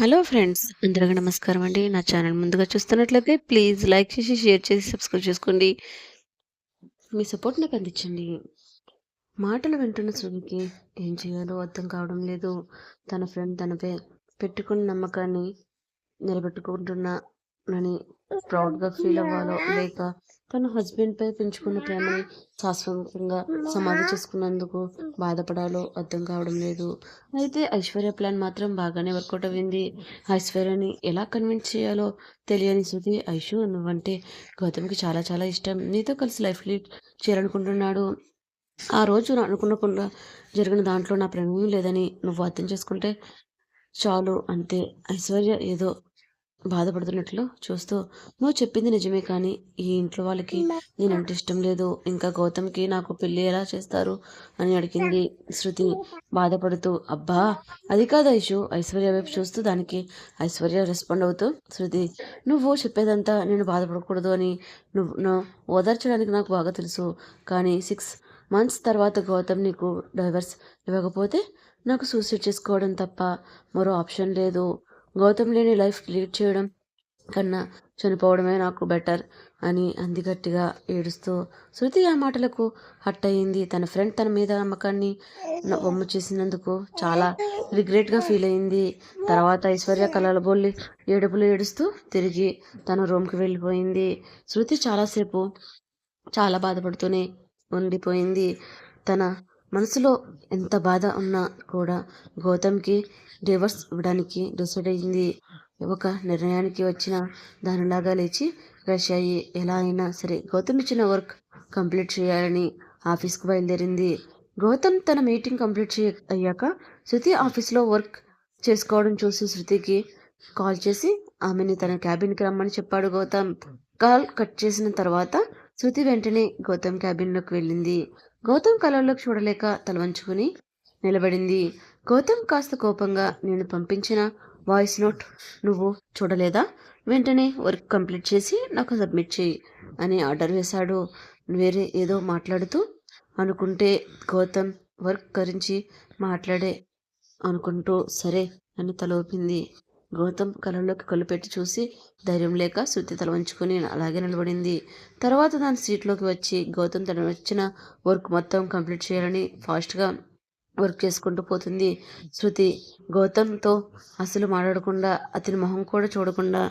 Hello friends అందరికీ నమస్కారం అండి. నా ఛానల్ ముందుగా చూస్తున్నట్లయితే ప్లీజ్ లైక్ చేసి షేర్ చేసి సబ్స్క్రైబ్ చేసుకోండి. మీ సపోర్ట్ నాకు అందించండి. మాటలు వింటున్న సునికి ఏం చేయాలో అర్థం కావడం లేదు. తన ఫ్రెండ్ తనపై పెట్టుకున్న నమ్మకాన్ని నిలబెట్టుకుంటున్నానని ప్రౌడ్గా ఫీల్ అవ్వాలో లేక తన హస్బెండ్ పై పెంచుకున్న ప్రేమని శాశ్వతంగా సమాధి చేసుకున్నందుకు బాధపడాలో అర్థం కావడం లేదు. అయితే ఐశ్వర్య ప్లాన్ మాత్రం బాగానే వర్కౌట్ అయింది. ఐశ్వర్యని ఎలా కన్విన్స్ చేయాలో తెలియని శృతి ఐషు నువ్వంటే గౌతమ్కి చాలా చాలా ఇష్టం. నీతో కలిసి లైఫ్ లీడ్ చేయాలనుకుంటున్నాడు. ఆ రోజు అనుకున్నకుండా జరిగిన దాంట్లో నా ప్రేమ లేదని నువ్వు అర్థం చేసుకుంటే చాలు అంతే. ఐశ్వర్య ఏదో బాధపడుతున్నట్లు చూస్తూ నువ్వు చెప్పింది నిజమే కానీ ఈ ఇంట్లో వాళ్ళకి నేనంటే ఇష్టం లేదు. ఇంకా గౌతమ్కి నాకు పెళ్ళి ఎలా చేస్తారు? అని అడిగింది శృతి బాధపడుతూ. అబ్బా అది కాదు ఐషు. ఐశ్వర్య వైపు చూస్తూ దానికి ఐశ్వర్య రెస్పాండ్ అవుతూ శృతి నువ్వు చెప్పేదంతా నేను బాధపడకూడదు అని నువ్వు ఓదార్చడానికి నాకు బాగా తెలుసు. కానీ సిక్స్ మంత్స్ తర్వాత గౌతమ్ నీకు డైవర్స్ ఇవ్వకపోతే నాకు సూసైడ్ చేసుకోవడం తప్ప మరో ఆప్షన్ లేదు. గౌతమ్ లేని లైఫ్ లీడ్ చేయడం కన్నా చనిపోవడమే నాకు బెటర్ అని అంది గట్టిగా ఏడుస్తూ శృతి ఆ మాటలకు హట్ అయింది తన ఫ్రెండ్ తన మీద నమ్మకాన్ని బొమ్మ చేసినందుకు చాలా రిగ్రెట్గా ఫీల్ అయింది. తర్వాత ఐశ్వర్య కలలబొల్లి ఏడుపులు ఏడుస్తూ తిరిగి తన రూమ్కి వెళ్ళిపోయింది. శృతి చాలాసేపు చాలా బాధపడుతూనే ఉండిపోయింది. తన మనసులో ఎంత బాధ ఉన్నా కూడా గౌతమ్కి డివర్స్ ఇవ్వడానికి డిసైడ్ అయింది. ఒక నిర్ణయానికి వచ్చిన దానిలాగా లేచి ఫ్రెష్ అయ్యి ఎలా అయినా సరే గౌతమ్ ఇచ్చిన వర్క్ కంప్లీట్ చేయాలని ఆఫీస్కి బయలుదేరింది. గౌతమ్ తన మీటింగ్ కంప్లీట్ చేయ అయ్యాక శృతి ఆఫీస్లో వర్క్ చేసుకోవడం చూసి శృతికి కాల్ చేసి ఆమెని తన క్యాబిన్కి రమ్మని చెప్పాడు గౌతమ్. కాల్ కట్ చేసిన తర్వాత శృతి వెంటనే గౌతమ్ క్యాబిన్లోకి వెళ్ళింది. గౌతమ్ కళల్లోకి చూడలేక తలవంచుకుని నిలబడింది. గౌతమ్ కాస్త కోపంగా నేను పంపించిన వాయిస్ నోట్ నువ్వు చూడలేదా? వెంటనే వర్క్ కంప్లీట్ చేసి నాకు సబ్మిట్ చేయి అని ఆర్డర్ వేశాడు. వేరే ఏదో మాట్లాడుతూ అనుకుంటే గౌతమ్ వర్క్ గురించి మాట్లాడే అనుకుంటూ సరే అని తలవపింది గౌతమ్ కళ్ళలోకి కళ్ళు పెట్టి చూసి ధైర్యం లేక శృతి తల వంచుకొని అలాగే నిలబడింది. తర్వాత దాని సీట్లోకి వచ్చి గౌతమ్ తన వచ్చిన వర్క్ మొత్తం కంప్లీట్ చేయాలని ఫాస్ట్గా వర్క్ చేసుకుంటూ పోతుంది. శృతి గౌతమ్తో అసలు మాట్లాడకుండా అతని మొహం కూడా చూడకుండా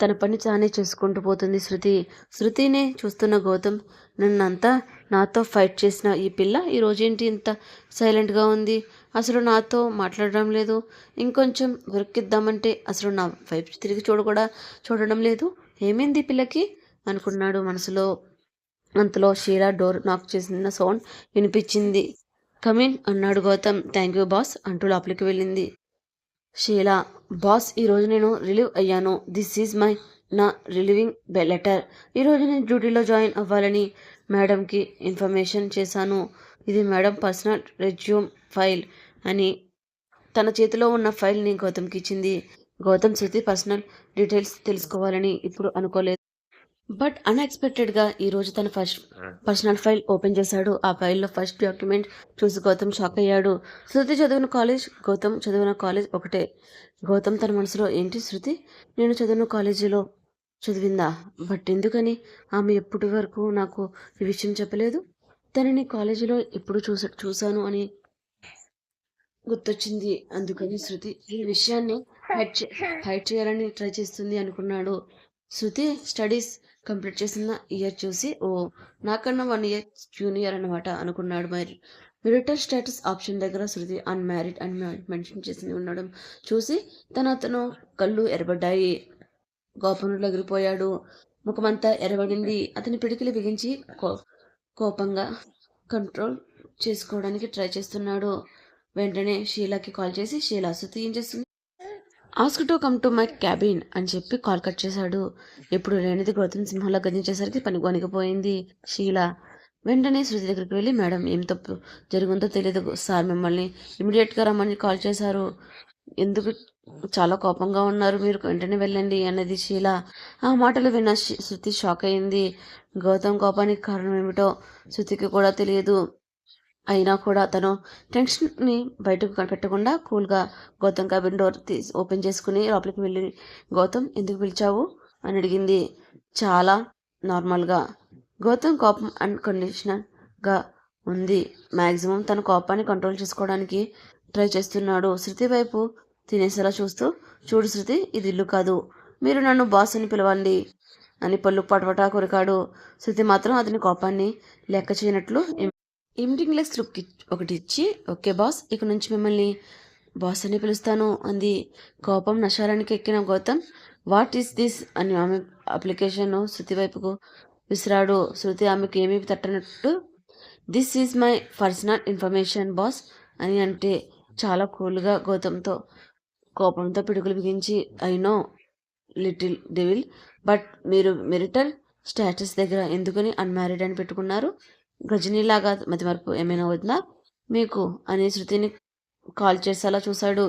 తన పని తానే చేసుకుంటూ పోతుంది శృతి. శృతినే చూస్తున్న గౌతమ్ నన్నంతా నాతో ఫైట్ చేసిన ఈ పిల్ల ఈ ఏంటి ఇంత సైలెంట్గా ఉంది? అసలు నాతో మాట్లాడడం లేదు. ఇంకొంచెం వర్క్ ఇద్దామంటే అసలు నా వైపు తిరిగి చూడ కూడా చూడడం లేదు. ఏమైంది పిల్లకి? అనుకున్నాడు మనసులో. అంతలో షీలా డోర్ నాక్ చేసిన సౌండ్ వినిపించింది. కమిన్ అన్నాడు గౌతమ్. థ్యాంక్ యూ బాస్ అంటూ లోపలికి వెళ్ళింది. షీలా బాస్ ఈరోజు నేను రిలీవ్ అయ్యాను. దిస్ ఈజ్ మై నా రిలీవింగ్ లెటర్ ఈరోజు నేను డ్యూటీలో జాయిన్ అవ్వాలని మేడంకి ఇన్ఫర్మేషన్ చేశాను. ఇది మేడం పర్సనల్ రెజ్యూమ్ ఫైల్ అని తన చేతిలో ఉన్న ఫైల్ని గౌతమ్కి ఇచ్చింది. గౌతమ్ శృతి పర్సనల్ డీటెయిల్స్ తెలుసుకోవాలని ఇప్పుడు అనుకోలేదు. బట్ అన్ఎక్స్పెక్టెడ్గా ఈరోజు తన ఫస్ట్ పర్సనల్ ఫైల్ ఓపెన్ చేశాడు. ఆ ఫైల్లో ఫస్ట్ డాక్యుమెంట్ చూసి గౌతమ్ షాక్ అయ్యాడు. శృతి చదివిన కాలేజ్ గౌతమ్ చదివిన కాలేజ్ ఒకటే. గౌతమ్ తన మనసులో ఏంటి శృతి? నేను చదివిన కాలేజీలో చదివిందా? బట్ ఎందుకని? ఆమె ఎప్పటి వరకు నాకు ఈ విషయం చెప్పలేదు? తనని కాలేజీలో ఎప్పుడు చూస చూశాను అని గుర్తొచ్చింది. అందుకని శృతి ఈ విషయాన్ని హైడ్ చే హైడ్ చేయాలని ట్రై చేస్తుంది అనుకున్నాడు. శృతి స్టడీస్ కంప్లీట్ చేసిన ఇయర్ చూసి ఓ నాకన్నా వన్ ఇయర్ జూనియర్ అనమాట అనుకున్నాడు మరి. రిటర్న్ స్టేటస్ ఆప్షన్ దగ్గర శృతి అన్మ్యారీడ్ అని మెన్షన్ చేసి ఉండడం చూసి తన అతను కళ్ళు ఎరబడ్డాయి. కోపంలో ఎగిరిపోయాడు. ముఖమంతా ఎరబడింది అతని పిడికిలు బిగించి కోపంగా కంట్రోల్ చేసుకోవడానికి ట్రై చేస్తున్నాడు. వెంటనే షీలాకి కాల్ చేసి షీలా శృతి ఏం చేస్తుంది? Ask to come to my cabin అని చెప్పి కాల్ కట్ చేశాడు. ఎప్పుడు లేనిది గౌతమ్ సింహంలో గదించేసరికి పని కొనిగిపోయింది షీల వెంటనే శృతి దగ్గరికి వెళ్ళి మేడం ఏం తప్పు జరిగిందో తెలియదు సార్ మిమ్మల్ని ఇమీడియట్గా రమ్మని కాల్ చేశారు. ఎందుకు చాలా కోపంగా ఉన్నారు? మీరు వెంటనే వెళ్ళండి అన్నది శీల ఆ మాటలు విన్న శృతి షాక్ అయింది. గౌతమ్ కోపానికి కారణం ఏమిటో శృతికి కూడా తెలియదు. అయినా కూడా తను టెన్షన్ని బయటకు పెట్టకుండా కూల్గా గౌతమ్ క్యాబిన్ డోర్ తీసి ఓపెన్ చేసుకుని లోపలికి వెళ్ళి గౌతమ్ ఎందుకు పిలిచావు? అని అడిగింది. చాలా నార్మల్గా. గౌతమ్ కోపం అన్కండిషనల్గా ఉంది. మ్యాక్సిమం తన కోపాన్ని కంట్రోల్ చేసుకోవడానికి ట్రై చేస్తున్నాడు. శృతి వైపు తినేసేలా చూస్తూ చూడు శృతి ఇది ఇల్లు కాదు. మీరు నన్ను బాస్ అని పిలవండి అని పళ్ళు పటపటా కొరికాడు. శృతి మాత్రం అతని కోపాన్ని లెక్క చేయనట్లు ఇమిటింగ్ లెస్ లుక్ ఒకటి ఇచ్చి ఓకే బాస్ ఇక నుంచి మిమ్మల్ని బాస్ అని పిలుస్తాను అంది. కోపం నశారానికి ఎక్కిన గౌతమ్ వాట్ ఈస్ దిస్ అని ఆమె అప్లికేషన్ శృతి వైపుకు విసిరాడు. శృతి ఆమెకు ఏమీ తట్టనట్టు this is my personal information boss అని అంటే చాలా కూల్గా గౌతమ్తో కోపంతో పిడుగులు బిగించి I know little devil but మీరు మెరిటల్ స్టేటస్ దగ్గర ఎందుకని అన్మ్యారీడ్ అని పెట్టుకున్నారు? గజనీలాగా మతిమరుపు ఏమైనా వద్దా మీకు? అని శృతిని కాల్ చేసేలా చూశాడు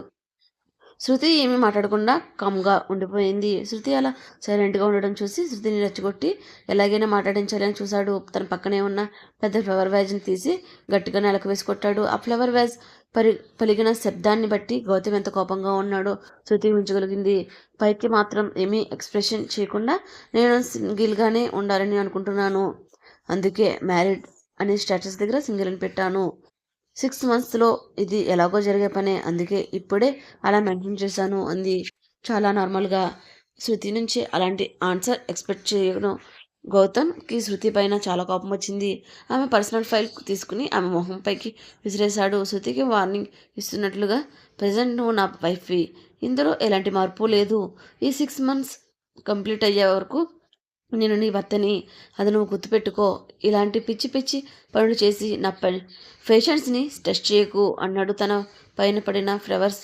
శృతి ఏమీ మాట్లాడకుండా కమ్గా ఉండిపోయింది. శృతి అలా సైలెంట్గా ఉండడం చూసి శృతిని రెచ్చగొట్టి ఎలాగైనా మాట్లాడించాలని చూశాడు. తన పక్కనే ఉన్న పెద్ద ఫ్లవర్ వ్యాజ్ని తీసి గట్టిగా నెలకు వేసి కొట్టాడు. ఆ ఫ్లవర్ వ్యాజ్ పరి పలిగిన శబ్దాన్ని బట్టి గౌతమ్ ఎంత కోపంగా ఉన్నాడో శృతి ఉంచగలిగింది పైకి మాత్రం ఏమీ ఎక్స్ప్రెషన్ చేయకుండా నేను సింగిల్గానే ఉండాలని అనుకుంటున్నాను. అందుకే మ్యారీడ్ అనే స్టేటస్ దగ్గర సింగిల్ అని పెట్టాను. సిక్స్ మంత్స్లో ఇది ఎలాగో జరిగే పనే. అందుకే ఇప్పుడే అలా మెన్షన్ చేశాను అంది. చాలా నార్మల్గా శృతి నుంచి అలాంటి ఆన్సర్ ఎక్స్పెక్ట్ చేయను. గౌతమ్కి శృతి పైన చాలా కోపం వచ్చింది. ఆమె పర్సనల్ ఫైల్ తీసుకుని ఆమె మొహంపైకి విసిరేశాడు. శృతికి వార్నింగ్ ఇస్తున్నట్లుగా ప్రజెంట్ నువ్వు నా వైఫ్వి. ఇందులో ఎలాంటి మార్పు లేదు. ఈ సిక్స్ మంత్స్ కంప్లీట్ అయ్యే వరకు నేను నీ భర్తని అది నువ్వు గుర్తుపెట్టుకో. ఇలాంటి పిచ్చి పిచ్చి పనులు చేసి నా పేషెంట్స్ని టెస్ట్ చేయకు అన్నాడు తన పైన పడిన ఫ్లవర్స్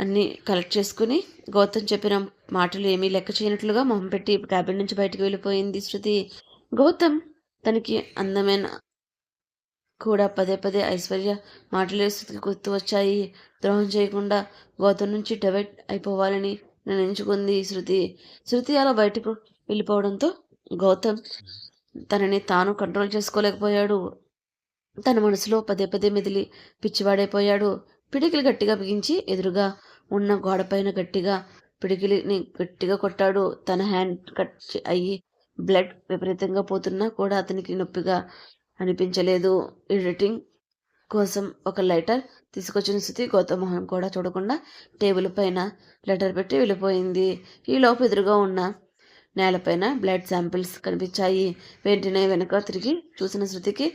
అన్నీ కలెక్ట్ చేసుకుని. గౌతమ్ చెప్పిన మాటలు ఏమీ లెక్క చేయనట్లుగా మొహం పెట్టి క్యాబిన్ నుంచి బయటకు వెళ్ళిపోయింది శృతి. గౌతమ్ తనకి అందమైన కూడా పదే పదే ఐశ్వర్య మాటలు శృతికి గుర్తు వచ్చాయి. ద్రోహం చేయకుండా గౌతమ్ నుంచి డెవెట్ అయిపోవాలని నిర్ణయించుకుంది శృతి. శృతి అలా బయటకు వెళ్ళిపోవడంతో గౌతమ్ తనని తాను కంట్రోల్ చేసుకోలేకపోయాడు. తన మనసులో పదే పదే మెదిలి పిచ్చివాడైపోయాడు. పిడికిలు గట్టిగా బిగించి ఎదురుగా ఉన్న గోడపైన గట్టిగా పిడికిలిని గట్టిగా కొట్టాడు. తన హ్యాండ్ కట్ అయ్యి బ్లడ్ విపరీతంగా పోతున్నా కూడా అతనికి నొప్పిగా అనిపించలేదు. ఎడిటింగ్ కోసం ఒక లైటర్ తీసుకొచ్చిన స్థితి గౌతమ్ మోహన్ కూడా చూడకుండా టేబుల్ పైన లెటర్ పెట్టి వెళ్ళిపోయింది. ఈలోపు ఎదురుగా ఉన్న నేలపైన బ్లడ్ శాంపిల్స్ కనిపించాయి. వెంటనే వెనుక తిరిగి చూసిన శృతికి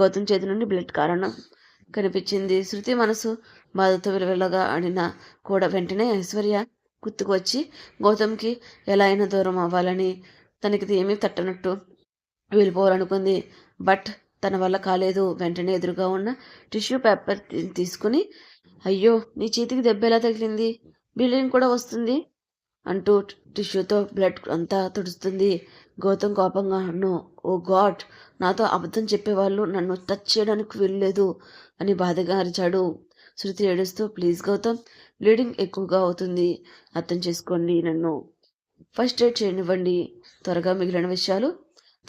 గౌతమ్ చేతి నుండి బ్లడ్ కారణం కనిపించింది. శృతి మనసు బాధతో విలువలుగా ఆడిన కూడా వెంటనే ఐశ్వర్య గుర్తుకు వచ్చి గౌతమ్కి ఎలా అయినా దూరం అవ్వాలని తనకి ఏమీ తట్టనట్టు వెళ్ళిపోవాలనుకుంది. బట్ తన వల్ల కాలేదు. వెంటనే ఎదురుగా ఉన్న టిష్యూ పేపర్ తీసుకుని అయ్యో నీ చేతికి దెబ్బ ఎలా తగిలింది? బిల్డింగ్ కూడా వస్తుంది. అంటూ టిష్యూతో బ్లడ్ అంతా తుడుస్తుంది. గౌతమ్ కోపంగా అన్ను ఓ గాడ్ నాతో అబద్ధం చెప్పేవాళ్ళు నన్ను టచ్ చేయడానికి వెళ్ళలేదు అని బాధగా అరిచాడు. శృతి ఏడుస్తూ ప్లీజ్ గౌతమ్ బ్లీడింగ్ ఎక్కువగా అవుతుంది. అర్థం చేసుకోండి నన్ను. ఫస్ట్ ఎయిడ్ చేయనివ్వండి. త్వరగా మిగిలిన విషయాలు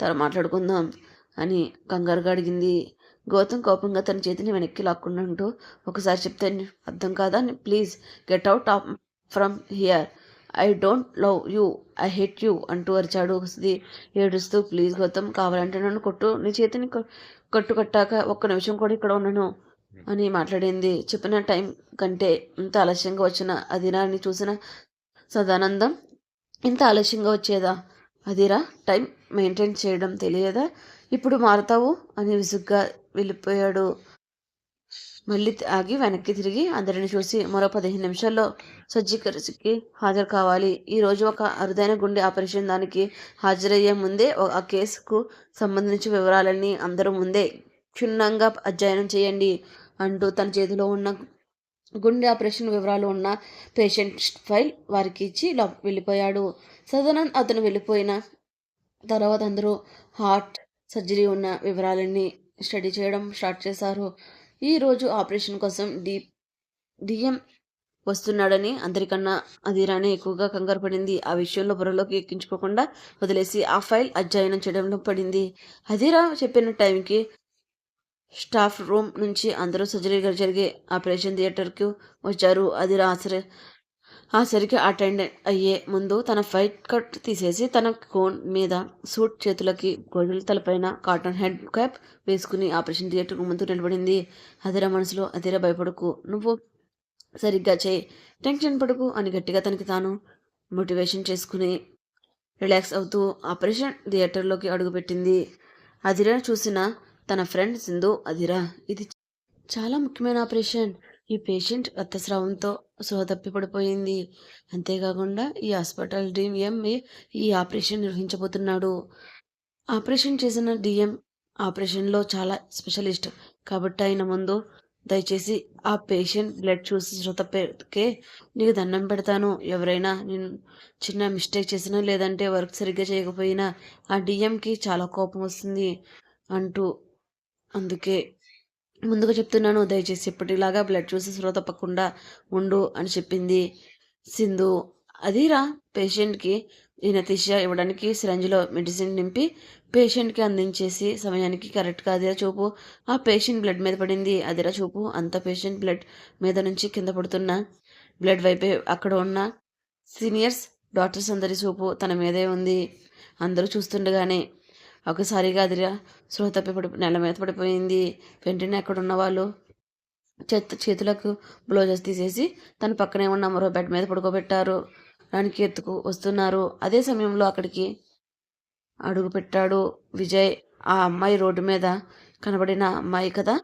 తర మాట్లాడుకుందాం అని కంగారుగా అడిగింది. గౌతమ్ కోపంగా తన చేతిని వెనక్కి లాక్కుంటూ ఒకసారి చెప్తే అర్థం కాదా? Please get out of from here I don't love you I hate you అంటూ అరిచాడు ఏడుస్తూ ప్లీజ్ గౌతమ్ కావాలంటే నన్ను కొట్టు. నీ చేతిని కట్టు కట్టాక ఒక్క నిమిషం కూడా ఇక్కడ ఉన్నాను అని మాట్లాడింది. చెప్పిన టైం కంటే ఇంత ఆలస్యంగా వచ్చిన అదిరాని చూసిన సదానందం ఇంత ఆలస్యంగా వచ్చేదా? అదిరా టైం మెయింటైన్ చేయడం తెలియదా? ఇప్పుడు మారుతావు? అని విసుగ్గా వెళ్ళిపోయాడు. మళ్ళీ ఆగి వెనక్కి తిరిగి అందరిని చూసి మరో పదిహేను నిమిషాల్లో సజ్జీకరణకి హాజరు కావాలి. ఈరోజు ఒక అరుదైన గుండె ఆపరేషన్ దానికి హాజరయ్యే ముందే ఆ కేసుకు సంబంధించిన వివరాలన్నీ అందరూ ముందే క్షుణ్ణంగా అధ్యయనం చేయండి అంటూ తన చేతిలో ఉన్న గుండె ఆపరేషన్ వివరాలు ఉన్న పేషెంట్ ఫైల్ వారికి ఇచ్చి వెళ్ళిపోయాడు. సదనంద్ అతను వెళ్ళిపోయిన తర్వాత అందరూ హార్ట్ సర్జరీ ఉన్న వివరాలన్నీ స్టడీ చేయడం స్టార్ట్ చేశారు. ఈరోజు ఆపరేషన్ కోసం డి డిఎం వస్తున్నాడని అందరికన్నా అదిరానే ఎక్కువగా కంగారు పడింది. ఆ విషయంలో బుర్రలోకి ఎక్కించుకోకుండా వదిలేసి ఆ ఫైల్ అధ్యయనం చేయడంలో పడింది. అధీరా చెప్పిన టైంకి స్టాఫ్ రూమ్ నుంచి అందరూ సర్జరీ జరిగే ఆపరేషన్ థియేటర్కు వచ్చారు. అది ఆ సరికి అటెండెంట్ అయ్యే ముందు తన ఫైట్ కట్ తీసేసి తన కోన్ మీద సూట్ చేతులకి గొడ్డల తలపైన కాటన్ హెడ్ క్యాప్ వేసుకుని ఆపరేషన్ థియేటర్ ముందు నిలబడింది. అదిరా మనసులో అదిరా భయపడకు. నువ్వు సరిగ్గా చేయి. టెన్షన్ పడకు అని గట్టిగా తనకి తాను మోటివేషన్ చేసుకుని రిలాక్స్ అవుతూ ఆపరేషన్ థియేటర్లోకి అడుగుపెట్టింది. అదిరా చూసిన తన ఫ్రెండ్ సింధు అదిరా ఇది చాలా ముఖ్యమైన ఆపరేషన్. ఈ పేషెంట్ రక్తస్రావంతో సృహ పడిపోయింది. అంతేకాకుండా ఈ హాస్పిటల్ డిఎం ఈ ఆపరేషన్ నిర్వహించబోతున్నాడు. ఆపరేషన్ చేసిన డిఎం ఆపరేషన్లో చాలా స్పెషలిస్ట్. కాబట్టి ఆయన ముందు దయచేసి ఆ పేషెంట్ బ్లడ్ చూసి శృత నీకు దండం పెడతాను. ఎవరైనా నేను చిన్న మిస్టేక్ చేసినా లేదంటే వర్క్ సరిగ్గా చేయకపోయినా ఆ డిఎంకి చాలా కోపం వస్తుంది అంటూ అందుకే ముందుగా చెప్తున్నాను దయచేసి ఇప్పటిలాగా బ్లడ్ చూసి స్పృహ తప్పకుండా ఉండు అని చెప్పింది సింధు. అదిరా పేషెంట్కి ఈనతీష ఇవ్వడానికి సిరంజిలో మెడిసిన్ నింపి పేషెంట్కి అందించేసి సమయానికి కరెక్ట్గా అదిరా చూపు. ఆ పేషెంట్ బ్లడ్ మీద పడింది అదిరా చూపు. అంత పేషెంట్ బ్లడ్ మీద నుంచి కింద పడుతున్న బ్లడ్ వైపే అక్కడ ఉన్న సీనియర్స్ డాక్టర్స్ అందరి చూపు తన మీదే ఉంది. అందరూ చూస్తుండగానే ఒకసారిగా అదిరా స్పృహ తప్పి పడి నెల మీద పడిపోయింది. వెంటనే అక్కడ ఉన్నవాళ్ళు చేత చేతులకు బ్లౌజెస్ తీసేసి తన పక్కనే ఉన్న మరో బెడ్ మీద పడుకోబెట్టారు. దానికి ఎత్తుకు వస్తున్నారు. అదే సమయంలో అక్కడికి అడుగు పెట్టాడు విజయ్. ఆ అమ్మాయి రోడ్డు మీద కనబడిన అమ్మాయి కదా?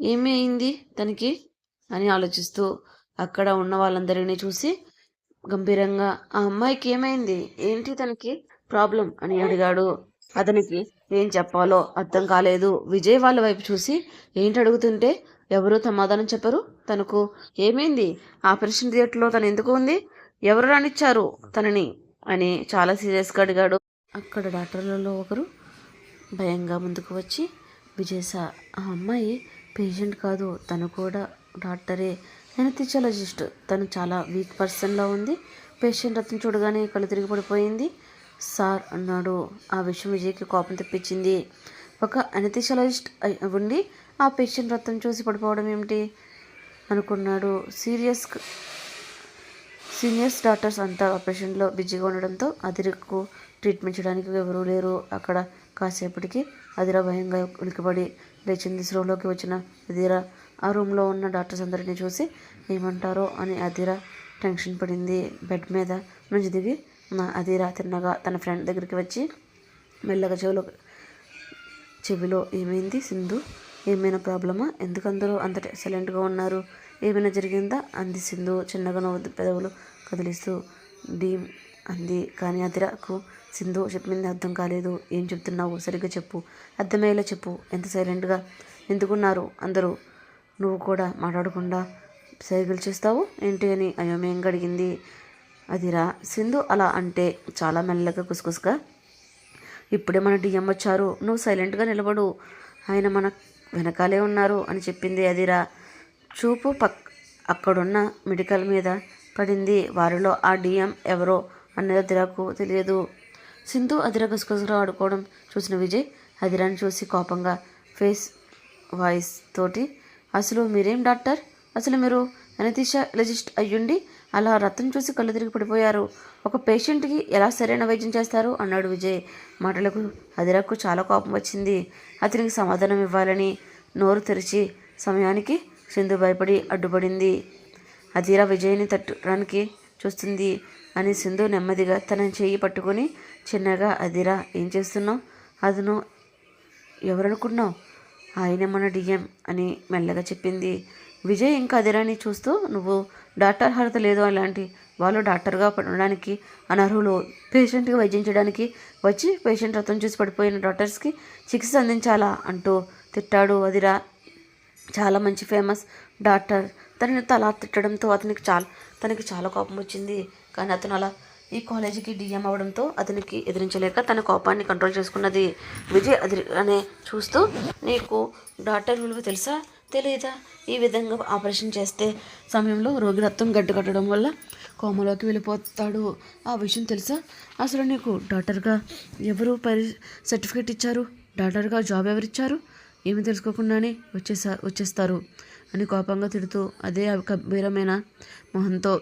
ఏమీ అయింది తనకి? అని ఆలోచిస్తూ అక్కడ ఉన్న వాళ్ళందరినీ చూసి గంభీరంగా ఆ అమ్మాయికి ఏమైంది? ఏంటి తనకి ప్రాబ్లం? అని అడిగాడు. అతనికి ఏం చెప్పాలో అర్థం కాలేదు. విజయ్ వాళ్ళ వైపు చూసి ఏంటి అడుగుతుంటే ఎవరు సమాధానం చెప్పరు. తనకు ఏమైంది? ఆపరేషన్ థియేటర్లో తను ఎందుకు ఉంది? ఎవరు రానిచ్చారు తనని? అని చాలా సీరియస్గా అడిగాడు. అక్కడ డాక్టర్లలో ఒకరు భయంగా ముందుకు వచ్చి విజయ్ సార్ ఆ అమ్మాయి పేషెంట్ కాదు. తను కూడా డాక్టరే. ఎనథిచాలజిస్ట్ తను చాలా వీక్ పర్సన్లా ఉంది. పేషెంట్ అతను చూడగానే కళ్ళు తిరిగి పడిపోయింది. సార్ అన్నాడు. ఆ విషయం విజయ్కి కోపం తెప్పించింది. ఒక అనథిషాలజిస్ట్ ఉండి ఆ పేషెంట్ రక్తం చూసి పడిపోవడం ఏమిటి? అనుకున్నాడు. సీరియస్ సీనియర్స్ డాక్టర్స్ అంతా ఆపరేషన్లో బిజీగా ఉండడంతో అదిరకు ట్రీట్మెంట్ చేయడానికి ఎవరూ లేరు. అక్కడ కాసేపటికి అదిరా భయంగా ఉలికిపడి లేచింది. స్రోలోకి వచ్చిన అదిరా ఆ రూమ్లో ఉన్న డాక్టర్స్ అందరినీ చూసి ఏమంటారో అని అదిరా టెన్షన్ పడింది. బెడ్ మీద నుంచి దిగి అదిరా తిన్నగా తన ఫ్రెండ్ దగ్గరికి వచ్చి మెల్లగా చెవిలో చెవిలో ఏమైంది సింధు? ఏమైనా ప్రాబ్లమా? ఎందుకు అందరూ అంత సైలెంట్గా ఉన్నారు? ఏమైనా జరిగిందా? అంది సింధు చిన్నగా నవ్వు పెదవులు కదిలిస్తూ. డీమ్ అంది. కానీ అదిరాకు సింధు చెప్పింది అర్థం కాలేదు. ఏం చెప్తున్నావు? సరిగ్గా చెప్పు. అర్థమయ్యేలా చెప్పు. ఎంత సైలెంట్గా ఎందుకున్నారు అందరూ? నువ్వు కూడా మాట్లాడకుండా సైకిల్ చేస్తావు? ఏంటి అని అయోమయంగా అడిగింది. అదిరా సింధు అలా అంటే చాలా మెల్లగా కుసుకుసుగా ఇప్పుడే మన డిఎం వచ్చారు నువ్వు సైలెంట్గా నిలబడు ఆయన మన వెనకాలే ఉన్నారు అని చెప్పింది అదిరా. చూపు పక్ అక్కడున్న మెడికల్ మీద పడింది వారిలో ఆ డిఎం ఎవరో అన్నది అదిరాకు తెలియదు. సింధు అదిర గుసగుసగా ఆడుకోవడం చూసిన విజయ్ అదిరాని చూసి కోపంగా ఫేస్ వాయిస్ తోటి అసలు మీరేం డాక్టర్? అసలు మీరు అనథిషాలజిస్ట్ అయ్యుండి అలా రక్తం చూసి కళ్ళు తిరిగి పడిపోయారు. ఒక పేషెంట్కి ఎలా సరైన వైద్యం చేస్తారు? అన్నాడు విజయ్. మాటలకు అదిరకు చాలా కోపం వచ్చింది. అతనికి సమాధానం ఇవ్వాలని నోరు తెరిచి సమయానికి సింధు భయపడి అడ్డుపడింది. అదిరా విజయ్ని తట్టడానికి చూస్తుంది అని సింధు నెమ్మదిగా తన చేయి పట్టుకొని చిన్నగా అదిరా ఏం చేస్తున్నావు? అతను ఎవరనుకున్నావు? ఆయన మన డిఎం అని మెల్లగా చెప్పింది. విజయ్ ఇంకా అదిరాని చూస్తూ నువ్వు డాక్టర్ అర్హత లేదు అలాంటి వాళ్ళు డాక్టర్గా ఉండడానికి అనర్హులు పేషెంట్కి వైద్యం చేయడానికి వచ్చి పేషెంట్ రక్తం చూసి పడిపోయిన డాక్టర్స్కి చికిత్స అందించాలా అంటూ తిట్టాడు అదిరా. చాలా మంచి ఫేమస్ డాక్టర్. తనని తలా తిట్టడంతో అతనికి చాలా తనకి చాలా కోపం వచ్చింది. కానీ అతను అలా ఈ కాలేజీకి డిఎం అవడంతో అతనికి ఎదిరించలేక తన కోపాన్ని కంట్రోల్ చేసుకున్నది. విజయ్ అది అనే చూస్తూ నీకు డాక్టర్ విలువ తెలుసా? తెలియదా ఈ విధంగా ఆపరేషన్ చేస్తే సమయంలో రోగి రక్తం గడ్డ కట్టడం వల్ల కోమలోకి వెళ్ళిపోతాడు. ఆ విషయం తెలుసా? అసలు నీకు డాక్టర్గా ఎవరు పరి సర్టిఫికేట్ ఇచ్చారు? డాక్టర్గా జాబ్ ఎవరు ఇచ్చారు ఏమి తెలుసుకోకుండానే వచ్చేసా వచ్చేస్తారు అని కోపంగా తిడుతూ అదే గంభీరమైన మొహంతో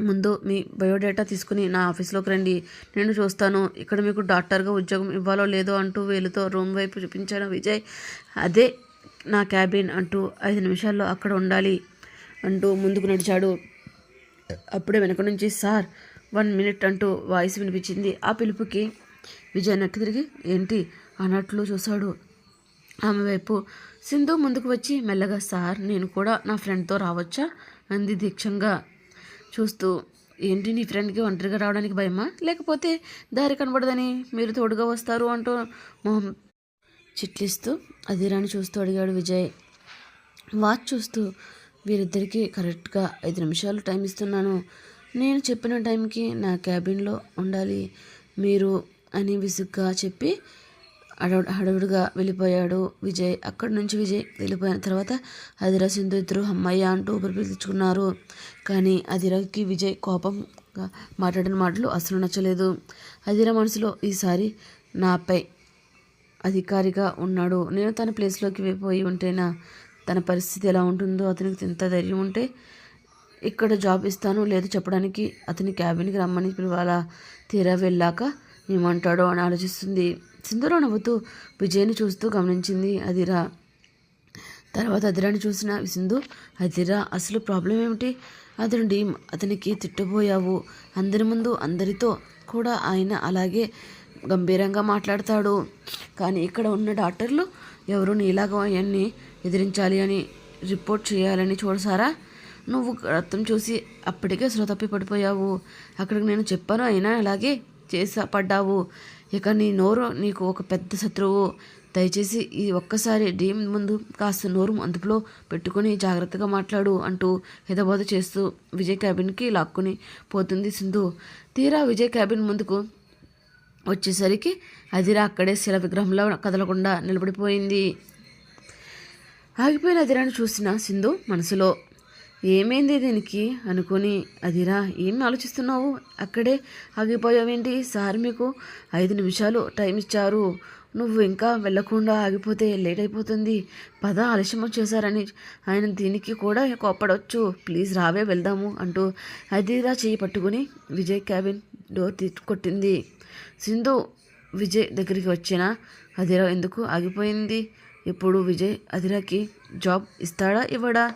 ముందు మీ బయోడేటా తీసుకుని నా ఆఫీస్లోకి రండి. నేను చూస్తాను. ఇక్కడ మీకు డాక్టర్గా ఉద్యోగం ఇవ్వాలో లేదో అంటూ వేలుతో రూమ్ వైపు చూపించాను విజయ్. అదే నా క్యాబిన్ అంటూ ఐదు నిమిషాల్లో అక్కడ ఉండాలి అంటూ ముందుకు నడిచాడు. అప్పుడే వెనక నుంచి సార్ వన్ మినిట్ అంటూ వాయిస్ వినిపించింది. ఆ పిలుపుకి విజయ్ నక్కి తిరిగి ఏంటి? అన్నట్లు చూశాడు. ఆమె వైపు సింధు ముందుకు వచ్చి మెల్లగా సార్ నేను కూడా నా ఫ్రెండ్తో రావచ్చా? అంది దీక్షంగా. చూస్తూ ఏంటి నీ ఫ్రెండ్కి ఒంటరిగా రావడానికి భయమా? లేకపోతే దారి కనబడదని మీరు తోడుగా వస్తారు? అంటూ మొహం చిట్లిస్తూ అదిరాని చూస్తూ అడిగాడు విజయ్. వాచ్ చూస్తూ వీరిద్దరికీ కరెక్ట్గా ఐదు నిమిషాలు టైం ఇస్తున్నాను. నేను చెప్పిన టైంకి నా క్యాబిన్లో ఉండాలి మీరు అని విసుగ్గా చెప్పి అడవ హడవుడుగా వెళ్ళిపోయాడు విజయ్. అక్కడి నుంచి విజయ్ వెళ్ళిపోయిన తర్వాత అదిరా సింధు ఇద్దరు అమ్మయ్య అంటూ ఊపిరి పీల్చుకున్నారు కానీ అదిరాకి విజయ్ కోపంగా మాట్లాడిన మాటలు అసలు నచ్చలేదు. అదిరా మనసులో ఈసారి నాపై అధికారిగా ఉన్నాడు. నేను తన ప్లేస్లోకి పోయి ఉంటేనా? తన పరిస్థితి ఎలా ఉంటుందో అతనికి ఎంత ధైర్యం ఉంటే ఇక్కడ జాబ్ ఇస్తాను లేదు చెప్పడానికి అతని క్యాబిన్కి రమ్మని పిలవాలా? తీరా వెళ్ళాక ఏమంటాడో అని ఆలోచిస్తుంది. సింధూర నవ్వుతూ విజయ్ని చూస్తూ గమనించింది అదిరా. తర్వాత అదిరాని చూసిన సింధు అదిరా అసలు ప్రాబ్లం ఏమిటి? అతను డీమ్ అతనికి తిట్టబోయావు. అందరి ముందు అందరితో కూడా ఆయన అలాగే గంభీరంగా మాట్లాడతాడు. కానీ ఇక్కడ ఉన్న డాక్టర్లు ఎవరు నీలాగా అవన్నీ ఎదిరించాలి అని రిపోర్ట్ చేయాలని చూడసారా? నువ్వు రక్తం చూసి అప్పటికే స్లో తప్పి పడిపోయావు. అక్కడికి నేను చెప్పాను అయినా అలాగే చేసా పడ్డావు. ఇక నీ నోరు నీకు ఒక పెద్ద శత్రువు. దయచేసి ఈ ఒక్కసారి డీమ్ ముందు కాస్త నోరు అందుపులో పెట్టుకుని జాగ్రత్తగా మాట్లాడు అంటూ హితబోధ చేస్తూ విజయ్ క్యాబిన్కి లాక్కుని పోతుంది సింధు. తీరా విజయ్ క్యాబిన్ ముందుకు వచ్చేసరికి అదిరా అక్కడే శిల విగ్రహంలో కదలకుండా నిలబడిపోయింది. ఆగిపోయిన అదిరాను చూసిన సింధు మనసులో ఏమైంది దీనికి? అనుకొని అదిరా ఏం ఆలోచిస్తున్నావు? అక్కడే ఆగిపోయావేంటి? సార్ మీకు ఐదు నిమిషాలు టైం ఇచ్చారు. నువ్వు ఇంకా వెళ్ళకుండా ఆగిపోతే లేట్ అయిపోతుంది. పద ఆలస్యం చేశారని. ఆయన దీనికి కూడా కోప్పడవచ్చు ప్లీజ్ రావే వెళ్దాము అంటూ అదిరా చేయి పట్టుకుని విజయ్ క్యాబిన్ డోర్ తీ కొట్టింది. సింధు విజయ్ దగ్గరికి వచ్చిన అదిరా ఎందుకు ఆగిపోయింది? ఇప్పుడు విజయ్ అదిరాకి జాబ్ ఇస్తాడా? ఇవ్వడా?